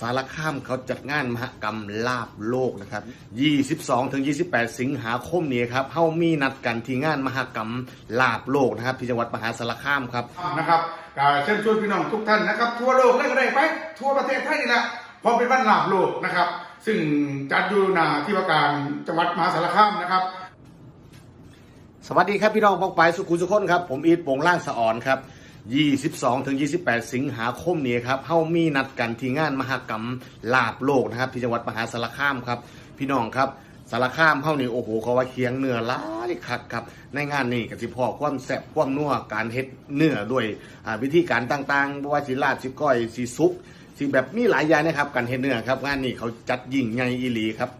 สารคามเขาจัดงานมหกรรมลาบโลกนะครับ 22 ถึง 28 สิงหาคมนี้ครับเฮามีนัดกันที่งานมหกรรมลาบโลกนะครับ ที่จังหวัดมหาสารคามครับ นะครับก็เชิญชวนพี่น้องทุกท่านนะครับ ทั่วโลกเลยก็ได้ไป ทั่วประเทศไทยนี่แหละเพอเป็นวันลาบโลกนะครับ ซึ่งจัดอยู่หนาที่ว่าการจังหวัดมหาสารคามนะครับสวัสดีครับพี่น้องพองไปสุขุมสุขคนครับ ผมอีทโปงล่างสะอ่อนครับ 22ถึง28 สิงหาคมนี้ครับเฮามีนัดกันที่งานมหกรรมลาบโลกนะครับ ที่จังหวัดมหาสารคามครับ พี่น้องครับสารคามเฮานี่โอ้โหเขาว่าเคียงเนื้อหลายคักครับ ในงานนี้ก็สิพ่อความแซ่บความนัวการเฮ็ดเนื้อด้วยอ่าวิธีการต่างๆบ่ว่าสิลาบสิก้อยสิซุปสิแบบมีหลายอย่างนะครับการเฮ็ดเนื้อครับงานนี้เขาจัดยิ่งใหญ่อีหลีครับ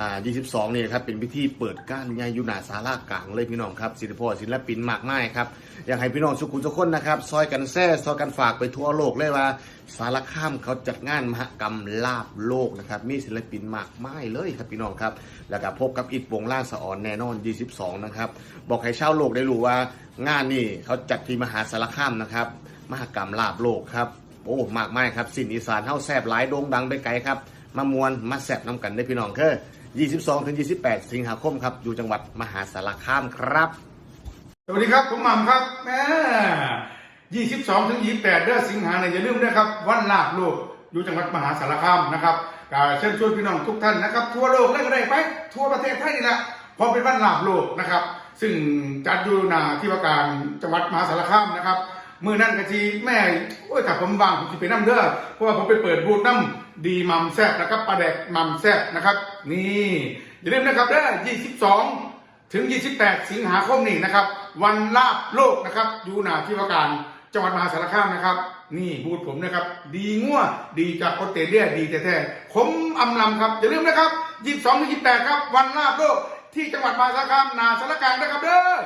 อ่า22นี่ครับเป็นพิธีเปิดก้านใหญ่อยุนาสารากลางเลยพี่น้องครับศิลปศิลปินมากมายครับอยากให้พี่น้องสุขุมทุกคนนะครับซอยกันแซ่ซอยกันฝากไปทั่วโลกเลยว่า สารคามเขาจัดงานมหกรรมลาบโลกนะครับมีศิลปินมากมายเลยครับพี่น้องครับ แล้วก็พบกับอิดวงล่างสะออนแน่นอน 22 นะครับบอกให้ชาวโลกได้รู้ว่างานนี้เขาจัดที่มหาสารคามนะครับมหกรรมลาบโลกครับโอ้มากมายครับสินอีสานเฮาแซบหลายโด่งดังไปไกลครับมามวนมาแซบน้ำกันได้พี่น้องคือ 22ถึง28 สิงหาคมครับ อยู่จังหวัดมหาสารคามครับ สวัสดีครับ ผมหม่ำครับแม่22ถึง28 เดือนสิงหาเนี่ยอย่าลืมนะครับ วันลาบโลก อยู่จังหวัดมหาสารคามนะครับก็เชิญชวนพี่น้องทุกท่านนะครับ ทั่วโลกเลยก็ได้ไป ทั่วประเทศไทยนี่แหละพอเป็นวันลาบโลกนะครับ ซึ่งจัดอยู่หนาที่ว่าการจังหวัดมหาสารคามนะครับ มือนั่นกะทีแม่โอ้ยถ้าผมวางผมจะไปน้ำเด้อเพราะว่าผมไปเปิดบูธน้ำดีมัมแซบนะครับปลาแดกมัมแซบนะครับ นี่อย่าลืมนะครับเด้อ22 ถึง 28 สิงหาคมนี้นะครับ วันลาบโลกนะครับอยู่หนาที่ว่าการจังหวัดมหาสารคามนะครับ นี่บูธผมนะครับ ดีงัวดีจากออสเตรเลียดีแท้ๆผมอำลำครับอย่าลืมนะครับ 22 ถึง 28 ครับ วันลาบโลกที่จังหวัดมหาสารคามนาสารกลางนะครับเด้อ